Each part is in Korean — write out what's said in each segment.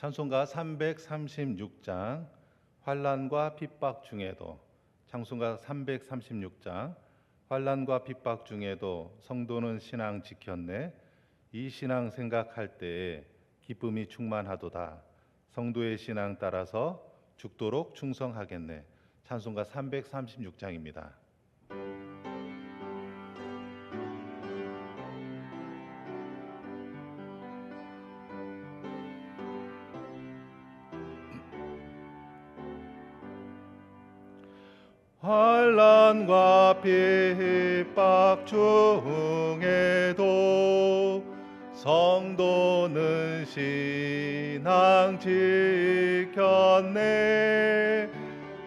찬송가 336장 환란과 핍박 중에도 찬송가 336장 환란과 핍박 중에도 성도는 신앙 지켰네. 이 신앙 생각할 때에 기쁨이 충만하도다. 성도의 신앙 따라서 죽도록 충성하겠네. 찬송가 336장입니다. 성도는 신앙 지켰네.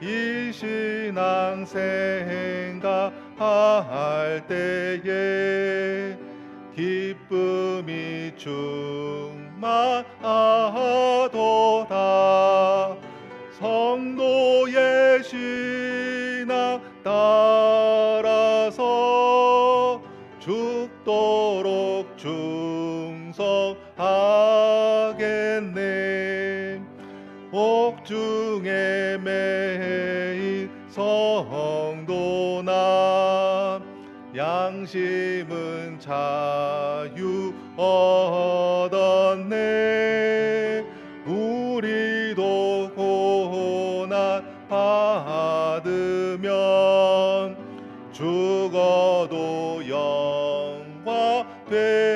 이 신앙 생각할 때에 기쁨이 충만하도다. 성도의 신앙 따 중에 매인 성도나 양심은 자유 얻었네. 우리도 고난 받으면 죽어도 영화 되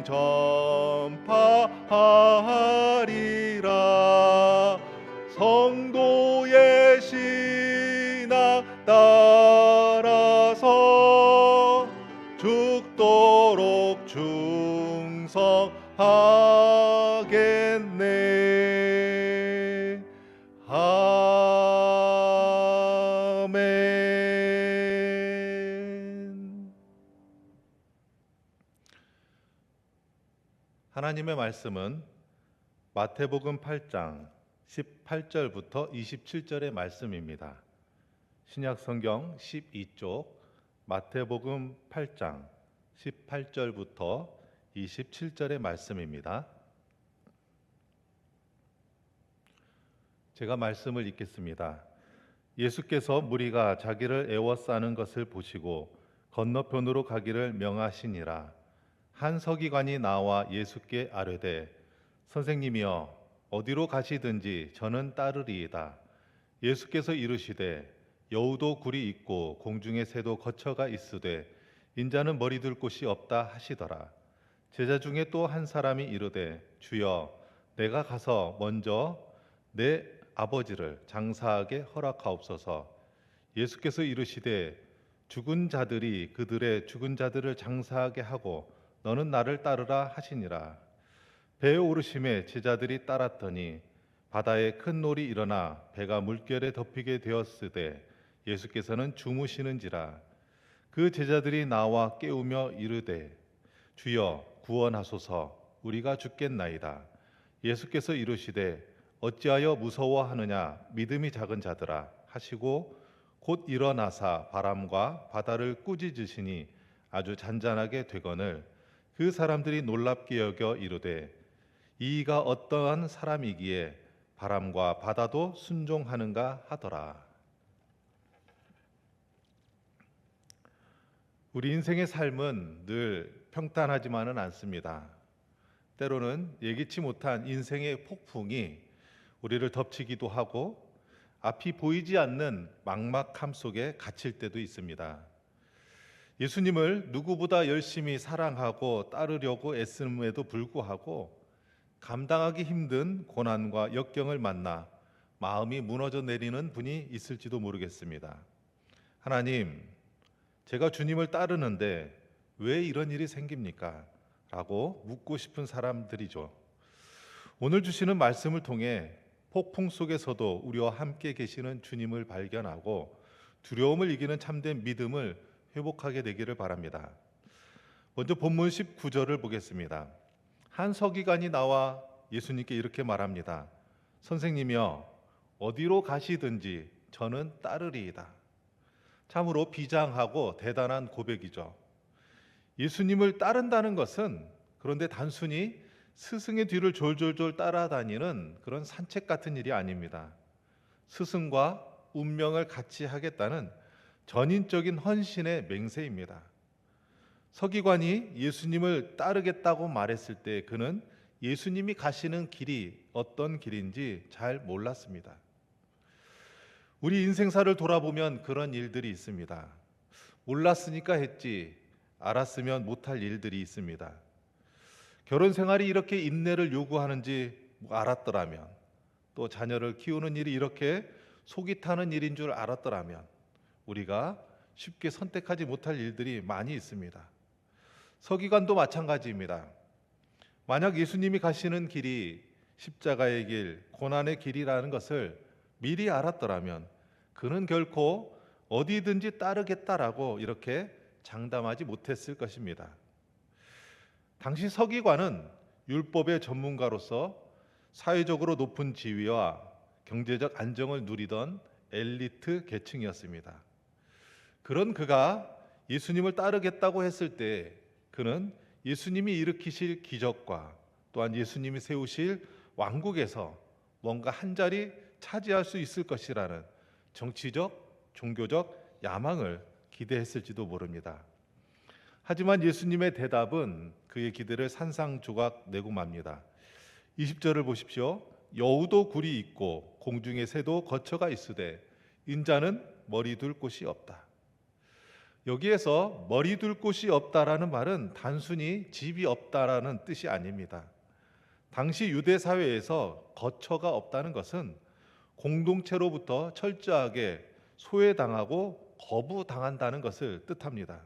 전파하리 말씀은 마태복음 8장 18절부터 27절의 말씀입니다. 신약 성경 12쪽 마태복음 8장 18절부터 27절의 말씀입니다. 제가 말씀을 읽겠습니다. 예수께서 무리가 자기를 애워싸는 것을 보시고 건너편으로 가기를 명하시니라. 한 서기관이 나와 예수께 아뢰되 선생님이여 어디로 가시든지 저는 따르리이다. 예수께서 이르시되 여우도 굴이 있고 공중의 새도 거처가 있으되 인자는 머리 둘 곳이 없다 하시더라. 제자 중에 또 한 사람이 이르되 주여 내가 가서 먼저 내 아버지를 장사하게 허락하옵소서. 예수께서 이르시되 죽은 자들이 그들의 죽은 자들을 장사하게 하고 너는 나를 따르라 하시니라. 배에 오르심에 제자들이 따랐더니 바다에 큰 놀이 일어나 배가 물결에 덮이게 되었으되 예수께서는 주무시는지라. 그 제자들이 나와 깨우며 이르되 주여 구원하소서. 우리가 죽겠나이다. 예수께서 이르시되 어찌하여 무서워하느냐? 믿음이 작은 자들아. 하시고 곧 일어나사 바람과 바다를 꾸짖으시니 아주 잔잔하게 되거늘 그 사람들이 놀랍게 여겨 이르되 이가 어떠한 사람이기에 바람과 바다도 순종하는가 하더라. 우리 인생의 삶은 늘 평탄하지만은 않습니다. 때로는 예기치 못한 인생의 폭풍이 우리를 덮치기도 하고 앞이 보이지 않는 막막함 속에 갇힐 때도 있습니다. 예수님을 누구보다 열심히 사랑하고 따르려고 애씀에도 불구하고 감당하기 힘든 고난과 역경을 만나 마음이 무너져 내리는 분이 있을지도 모르겠습니다. 하나님, 제가 주님을 따르는데 왜 이런 일이 생깁니까? 라고 묻고 싶은 사람들이죠. 오늘 주시는 말씀을 통해 폭풍 속에서도 우리와 함께 계시는 주님을 발견하고 두려움을 이기는 참된 믿음을 회복하게 되기를 바랍니다. 먼저 본문 19절을 보겠습니다. 한 서기관이 나와 예수님께 이렇게 말합니다. 선생님이여 어디로 가시든지 저는 따르리이다. 참으로 비장하고 대단한 고백이죠. 예수님을 따른다는 것은 그런데 단순히 스승의 뒤를 졸졸졸 따라다니는 그런 산책 같은 일이 아닙니다. 스승과 운명을 같이 하겠다는 전인적인 헌신의 맹세입니다. 서기관이 예수님을 따르겠다고 말했을 때 그는 예수님이 가시는 길이 어떤 길인지 잘 몰랐습니다. 우리 인생사를 돌아보면 그런 일들이 있습니다. 몰랐으니까 했지, 알았으면 못할 일들이 있습니다. 결혼 생활이 이렇게 인내를 요구하는지 알았더라면, 또 자녀를 키우는 일이 이렇게 속이 타는 일인 줄 알았더라면, 우리가 쉽게 선택하지 못할 일들이 많이 있습니다. 서기관도 마찬가지입니다. 만약 예수님이 가시는 길이 십자가의 길, 고난의 길이라는 것을 미리 알았더라면 그는 결코 어디든지 따르겠다라고 이렇게 장담하지 못했을 것입니다. 당시 서기관은 율법의 전문가로서 사회적으로 높은 지위와 경제적 안정을 누리던 엘리트 계층이었습니다. 그런 그가 예수님을 따르겠다고 했을 때 그는 예수님이 일으키실 기적과 또한 예수님이 세우실 왕국에서 뭔가 한 자리 차지할 수 있을 것이라는 정치적, 종교적 야망을 기대했을지도 모릅니다. 하지만 예수님의 대답은 그의 기대를 산상조각 내고 맙니다. 20절을 보십시오. 여우도 굴이 있고 공중의 새도 거처가 있으되 인자는 머리 둘 곳이 없다. 여기에서 머리 둘 곳이 없다라는 말은 단순히 집이 없다라는 뜻이 아닙니다. 당시 유대 사회에서 거처가 없다는 것은 공동체로부터 철저하게 소외당하고 거부당한다는 것을 뜻합니다.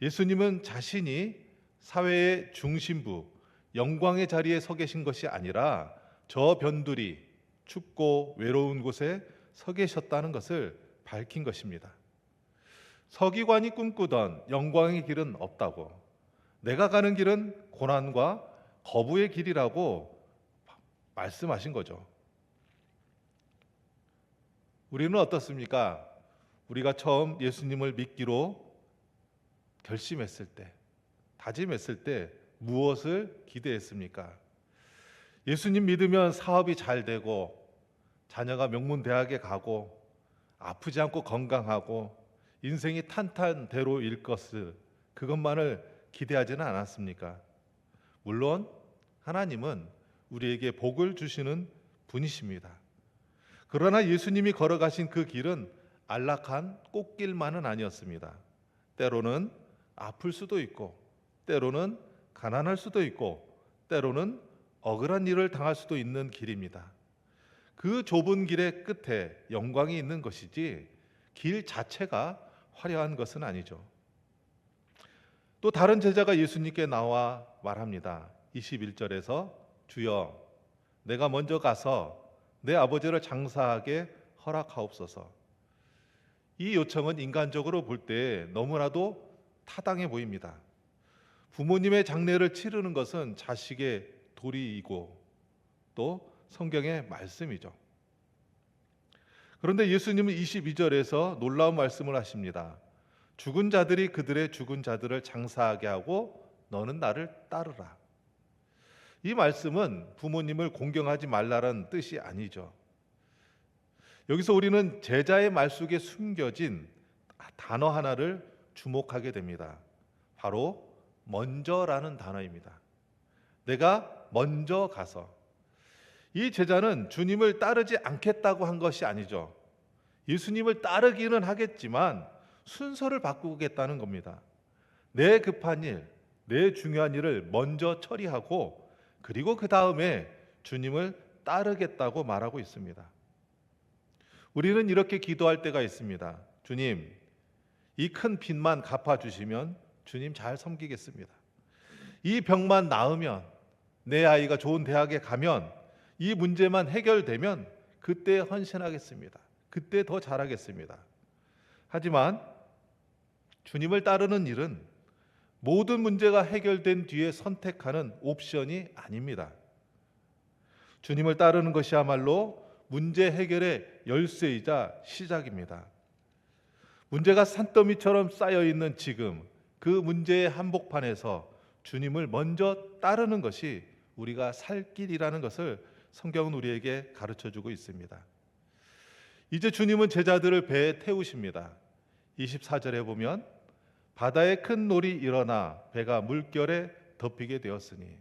예수님은 자신이 사회의 중심부, 영광의 자리에 서 계신 것이 아니라 저 변두리, 춥고 외로운 곳에 서 계셨다는 것을 밝힌 것입니다. 서기관이 꿈꾸던 영광의 길은 없다고, 내가 가는 길은 고난과 거부의 길이라고 말씀하신 거죠. 우리는 어떻습니까? 우리가 처음 예수님을 믿기로 결심했을 때, 다짐했을 때 무엇을 기대했습니까? 예수님 믿으면 사업이 잘 되고 자녀가 명문 대학에 가고 아프지 않고 건강하고 인생이 탄탄대로 일 것을 그것만을 기대하지는 않았습니까? 물론 하나님은 우리에게 복을 주시는 분이십니다. 그러나 예수님이 걸어가신 그 길은 안락한 꽃길만은 아니었습니다. 때로는 아플 수도 있고, 때로는 가난할 수도 있고, 때로는 억울한 일을 당할 수도 있는 길입니다. 그 좁은 길의 끝에 영광이 있는 것이지 길 자체가 화려한 것은 아니죠. 또 다른 제자가 예수님께 나와 말합니다. 21절에서 주여 내가 먼저 가서 내 아버지를 장사하게 허락하옵소서. 이 요청은 인간적으로 볼 때 너무나도 타당해 보입니다. 부모님의 장례를 치르는 것은 자식의 도리이고 또 성경의 말씀이죠. 그런데 예수님은 22절에서 놀라운 말씀을 하십니다. 죽은 자들이 그들의 죽은 자들을 장사하게 하고 너는 나를 따르라. 이 말씀은 부모님을 공경하지 말라는 뜻이 아니죠. 여기서 우리는 제자의 말 속에 숨겨진 단어 하나를 주목하게 됩니다. 바로 먼저라는 단어입니다. 내가 먼저 가서 이 제자는 주님을 따르지 않겠다고 한 것이 아니죠. 예수님을 따르기는 하겠지만 순서를 바꾸겠다는 겁니다. 내 급한 일, 내 중요한 일을 먼저 처리하고 그리고 그 다음에 주님을 따르겠다고 말하고 있습니다. 우리는 이렇게 기도할 때가 있습니다. 주님, 이 큰 빚만 갚아 주시면 주님 잘 섬기겠습니다. 이 병만 나으면 내 아이가 좋은 대학에 가면 이 문제만 해결되면 그때 헌신하겠습니다. 그때 더 잘하겠습니다. 하지만 주님을 따르는 일은 모든 문제가 해결된 뒤에 선택하는 옵션이 아닙니다. 주님을 따르는 것이야말로 문제 해결의 열쇠이자 시작입니다. 문제가 산더미처럼 쌓여 있는 지금 그 문제의 한복판에서 주님을 먼저 따르는 것이 우리가 살 길이라는 것을 성경은 우리에게 가르쳐 주고 있습니다. 이제 주님은 제자들을 배에 태우십니다. 24절에 보면 바다에 큰 놀이 일어나 배가 물결에 덮이게 되었으니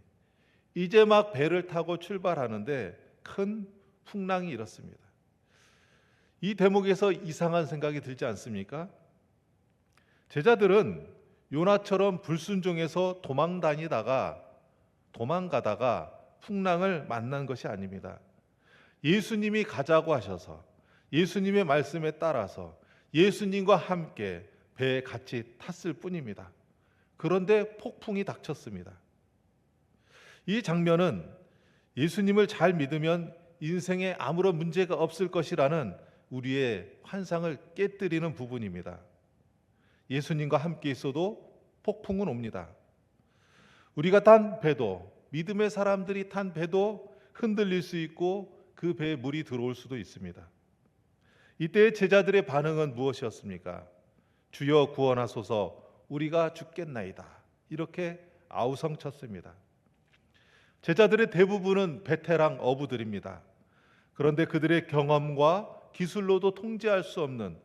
이제 막 배를 타고 출발하는데 큰 풍랑이 일었습니다. 이 대목에서 이상한 생각이 들지 않습니까? 제자들은 요나처럼 불순종해서 도망 다니다가 도망가다가 풍랑을 만난 것이 아닙니다. 예수님이 가자고 하셔서 예수님의 말씀에 따라서 예수님과 함께 배에 같이 탔을 뿐입니다. 그런데 폭풍이 닥쳤습니다. 이 장면은 예수님을 잘 믿으면 인생에 아무런 문제가 없을 것이라는 우리의 환상을 깨뜨리는 부분입니다. 예수님과 함께 있어도 폭풍은 옵니다. 우리가 탄 배도 믿음의 사람들이 탄 배도 흔들릴 수 있고 그 배에 물이 들어올 수도 있습니다. 이때 제자들의 반응은 무엇이었습니까? 주여 구원하소서 우리가 죽겠나이다. 이렇게 아우성쳤습니다. 제자들의 대부분은 베테랑 어부들입니다. 그런데 그들의 경험과 기술로도 통제할 수 없는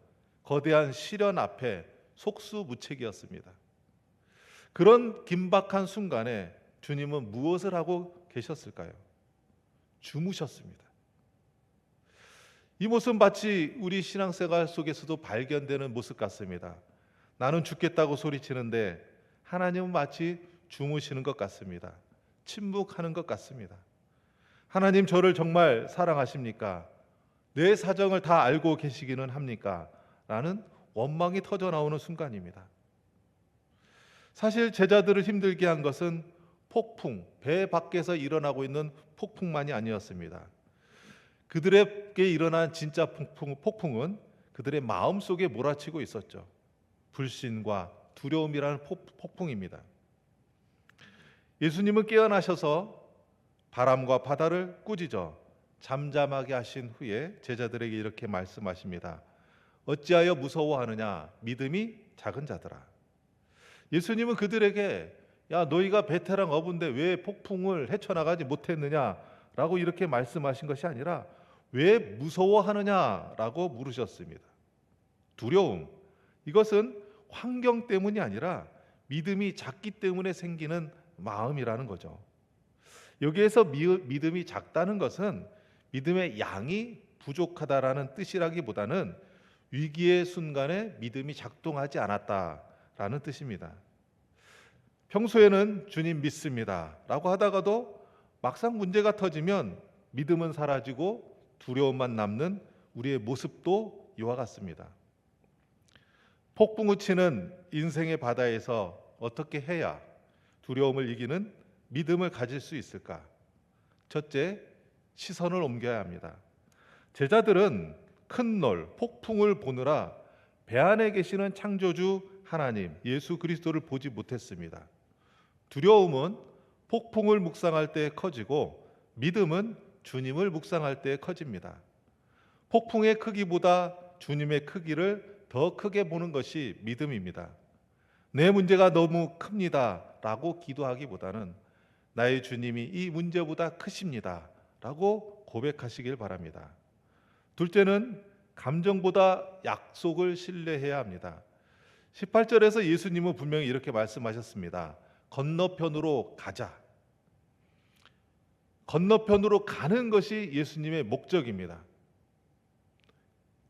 거대한 시련 앞에 속수무책이었습니다. 그런 긴박한 순간에 주님은 무엇을 하고 계셨을까요? 주무셨습니다. 이 모습 마치 우리 신앙생활 속에서도 발견되는 모습 같습니다. 나는 죽겠다고 소리치는데 하나님은 마치 주무시는 것 같습니다. 침묵하는 것 같습니다. 하나님 저를 정말 사랑하십니까? 내 사정을 다 알고 계시기는 합니까? 라는 원망이 터져 나오는 순간입니다. 사실 제자들을 힘들게 한 것은 폭풍, 배 밖에서 일어나고 있는 폭풍만이 아니었습니다. 그들에게 일어난 진짜 폭풍, 폭풍 은 그들의 마음 속에 몰아치고 있었죠. 불신과 두려움이라는 폭풍입니다. 예수님은 깨어나셔서 바람과 바다를 꾸짖어 잠잠하게 하신 후에 제자들에게 이렇게 말씀하십니다. 어찌하여 무서워하느냐? 믿음이 작은 자들아. 예수님은 그들에게 야 너희가 베테랑 어부인데 왜 폭풍을 헤쳐나가지 못했느냐라고 이렇게 말씀하신 것이 아니라 왜 무서워하느냐라고 물으셨습니다. 두려움 이것은 환경 때문이 아니라 믿음이 작기 때문에 생기는 마음이라는 거죠. 여기에서 믿음이 작다는 것은 믿음의 양이 부족하다라는 뜻이라기보다는 위기의 순간에 믿음이 작동하지 않았다라는 뜻입니다. 평소에는 주님 믿습니다 라고 하다가도 막상 문제가 터지면 믿음은 사라지고 두려움만 남는 우리의 모습도 이와 같습니다. 폭풍우 치는 인생의 바다에서 어떻게 해야 두려움을 이기는 믿음을 가질 수 있을까? 첫째, 시선을 옮겨야 합니다. 제자들은 큰 널, 폭풍을 보느라 배 안에 계시는 창조주 하나님, 예수 그리스도를 보지 못했습니다. 두려움은 폭풍을 묵상할 때 커지고 믿음은 주님을 묵상할 때 커집니다. 폭풍의 크기보다 주님의 크기를 더 크게 보는 것이 믿음입니다. 내 문제가 너무 큽니다. 라고 기도하기보다는 나의 주님이 이 문제보다 크십니다. 라고 고백하시길 바랍니다. 둘째는 감정보다 약속을 신뢰해야 합니다. 18절에서 예수님은 분명히 이렇게 말씀하셨습니다. 건너편으로 가자. 건너편으로 가는 것이 예수님의 목적입니다.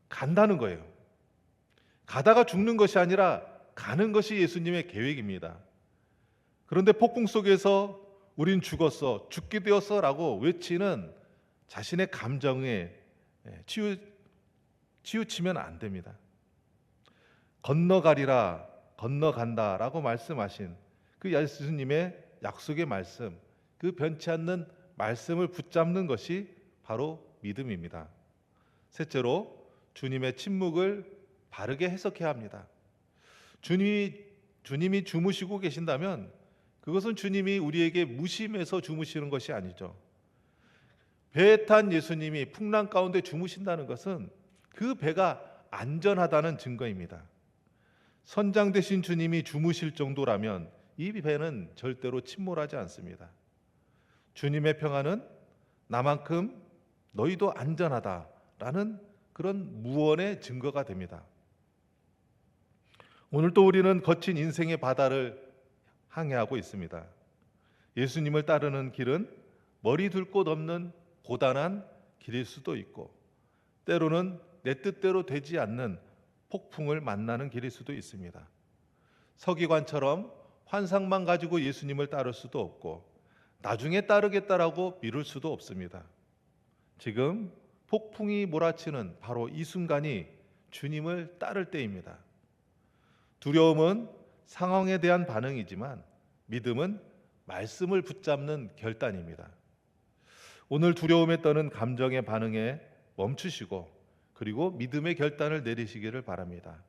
간다는 거예요. 가다가 죽는 것이 아니라 가는 것이 예수님의 계획입니다. 그런데 폭풍 속에서 우린 죽었어, 죽게 되었어 라고 외치는 자신의 감정에 예, 치우, 치우치면 안 됩니다. 건너가리라 건너간다 라고 말씀하신 그 예수님의 약속의 말씀, 그 변치 않는 말씀을 붙잡는 것이 바로 믿음입니다. 셋째로 주님의 침묵을 바르게 해석해야 합니다. 주님이 주님이 주무시고 계신다면 그것은 주님이 우리에게 무심해서 주무시는 것이 아니죠. 배에 탄 예수님이 풍랑 가운데 주무신다는 것은 그 배가 안전하다는 증거입니다. 선장 되신 주님이 주무실 정도라면 이 배는 절대로 침몰하지 않습니다. 주님의 평안은 나만큼 너희도 안전하다라는 그런 무언의 증거가 됩니다. 오늘 또 우리는 거친 인생의 바다를 항해하고 있습니다. 예수님을 따르는 길은 머리 둘 곳 없는 고단한 길일 수도 있고 때로는 내 뜻대로 되지 않는 폭풍을 만나는 길일 수도 있습니다. 서기관처럼 환상만 가지고 예수님을 따를 수도 없고 나중에 따르겠다라고 미룰 수도 없습니다. 지금 폭풍이 몰아치는 바로 이 순간이 주님을 따를 때입니다. 두려움은 상황에 대한 반응이지만 믿음은 말씀을 붙잡는 결단입니다. 오늘 두려움에 떠는 감정의 반응에 멈추시고 그리고 믿음의 결단을 내리시기를 바랍니다.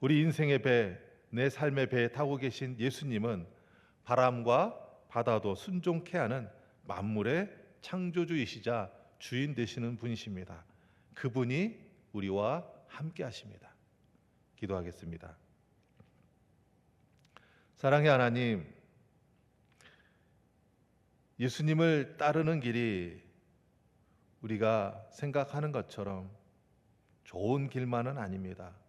우리 인생의 배, 내 삶의 배에 타고 계신 예수님은 바람과 바다도 순종케 하는 만물의 창조주이시자 주인 되시는 분이십니다. 그분이 우리와 함께 하십니다. 기도하겠습니다. 사랑의 하나님, 예수님을 따르는 길이 우리가 생각하는 것처럼 좋은 길만은 아닙니다.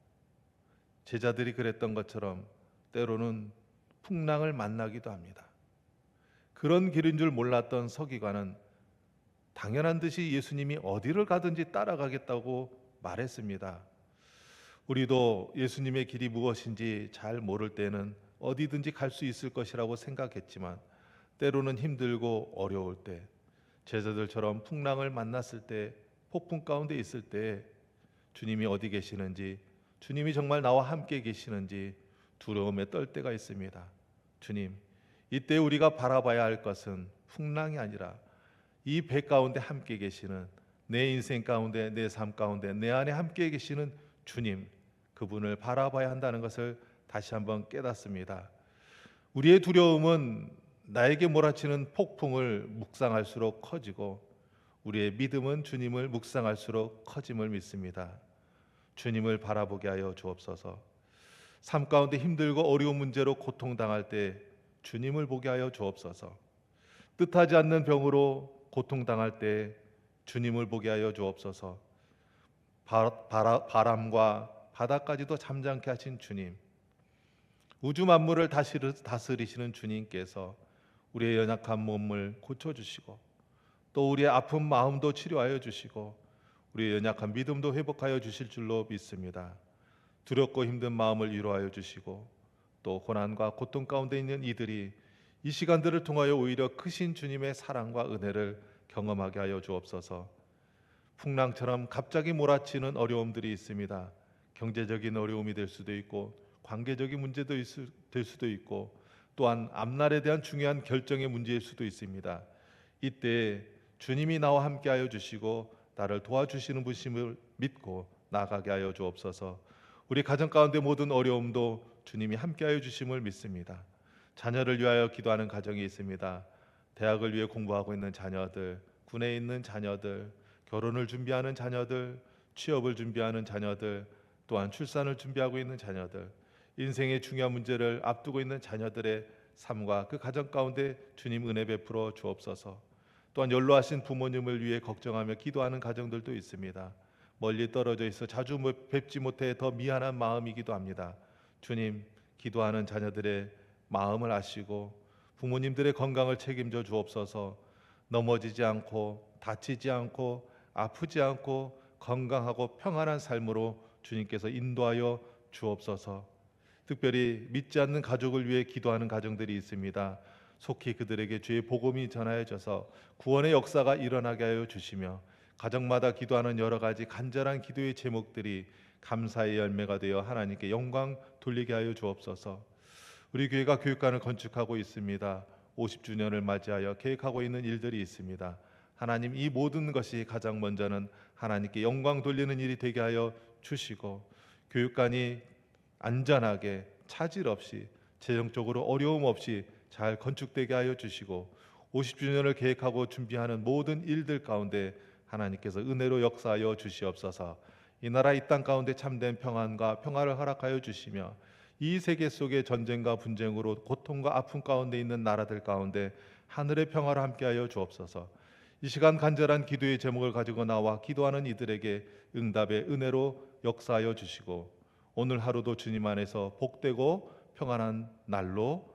제자들이 그랬던 것처럼 때로는 풍랑을 만나기도 합니다. 그런 길인 줄 몰랐던 서기관은 당연한 듯이 예수님이 어디를 가든지 따라가겠다고 말했습니다. 우리도 예수님의 길이 무엇인지 잘 모를 때는 어디든지 갈 수 있을 것이라고 생각했지만 때로는 힘들고 어려울 때 제자들처럼 풍랑을 만났을 때 폭풍 가운데 있을 때 주님이 어디 계시는지 주님이 정말 나와 함께 계시는지 두려움에 떨 때가 있습니다. 주님, 이때 우리가 바라봐야 할 것은 풍랑이 아니라 이 배 가운데 함께 계시는 내 인생 가운데 내 삶 가운데 내 안에 함께 계시는 주님 그분을 바라봐야 한다는 것을 다시 한번 깨닫습니다. 우리의 두려움은 나에게 몰아치는 폭풍을 묵상할수록 커지고 우리의 믿음은 주님을 묵상할수록 커짐을 믿습니다. 주님을 바라보게 하여 주옵소서. 삶 가운데 힘들고 어려운 문제로 고통당할 때 주님을 보게 하여 주옵소서. 뜻하지 않는 병으로 고통당할 때 주님을 보게 하여 주옵소서. 바, 바라, 바람과 바다까지도 잠잠케 하신 주님. 우주 만물을 다스리시는 주님께서 우리의 연약한 몸을 고쳐 주시고 또 우리의 아픈 마음도 치료하여 주시고 우리의 연약한 믿음도 회복하여 주실 줄로 믿습니다. 두렵고 힘든 마음을 위로하여 주시고 또 고난과 고통 가운데 있는 이들이 이 시간들을 통하여 오히려 크신 주님의 사랑과 은혜를 경험하게 하여 주옵소서. 풍랑처럼 갑자기 몰아치는 어려움들이 있습니다. 경제적인 어려움이 될 수도 있고 관계적인 문제도 될 수도 있고 또한 앞날에 대한 중요한 결정의 문제일 수도 있습니다. 이때 주님이 나와 함께하여 주시고 나를 도와주시는 분심을 믿고 나가게 하여 주옵소서. 우리 가정 가운데 모든 어려움도 주님이 함께하여 주심을 믿습니다. 자녀를 위하여 기도하는 가정이 있습니다. 대학을 위해 공부하고 있는 자녀들, 군에 있는 자녀들, 결혼을 준비하는 자녀들, 취업을 준비하는 자녀들, 또한 출산을 준비하고 있는 자녀들, 인생의 중요한 문제를 앞두고 있는 자녀들의 삶과 그 가정 가운데 주님 은혜 베풀어 주옵소서. 또한 연로하신 부모님을 위해 걱정하며 기도하는 가정들도 있습니다. 멀리 떨어져 있어 자주 뵙지 못해 더 미안한 마음이기도 합니다. 주님, 기도하는 자녀들의 마음을 아시고 부모님들의 건강을 책임져 주옵소서. 넘어지지 않고 다치지 않고 아프지 않고 건강하고 평안한 삶으로 주님께서 인도하여 주옵소서. 특별히 믿지 않는 가족을 위해 기도하는 가정들이 있습니다. 속히 그들에게 주의 복음이 전하여져서 구원의 역사가 일어나게 하여 주시며 가정마다 기도하는 여러 가지 간절한 기도의 제목들이 감사의 열매가 되어 하나님께 영광 돌리게 하여 주옵소서. 우리 교회가 교육관을 건축하고 있습니다. 50주년을 맞이하여 계획하고 있는 일들이 있습니다. 하나님 이 모든 것이 가장 먼저는 하나님께 영광 돌리는 일이 되게 하여 주시고 교육관이 안전하게 차질 없이 재정적으로 어려움 없이 잘 건축되게 하여 주시고 50주년을 계획하고 준비하는 모든 일들 가운데 하나님께서 은혜로 역사하여 주시옵소서. 이 나라 이 땅 가운데 참된 평안과 평화를 허락하여 주시며 이 세계 속의 전쟁과 분쟁으로 고통과 아픔 가운데 있는 나라들 가운데 하늘의 평화를 함께하여 주옵소서. 이 시간 간절한 기도의 제목을 가지고 나와 기도하는 이들에게 응답의 은혜로 역사하여 주시고 오늘 하루도 주님 안에서 복되고 평안한 날로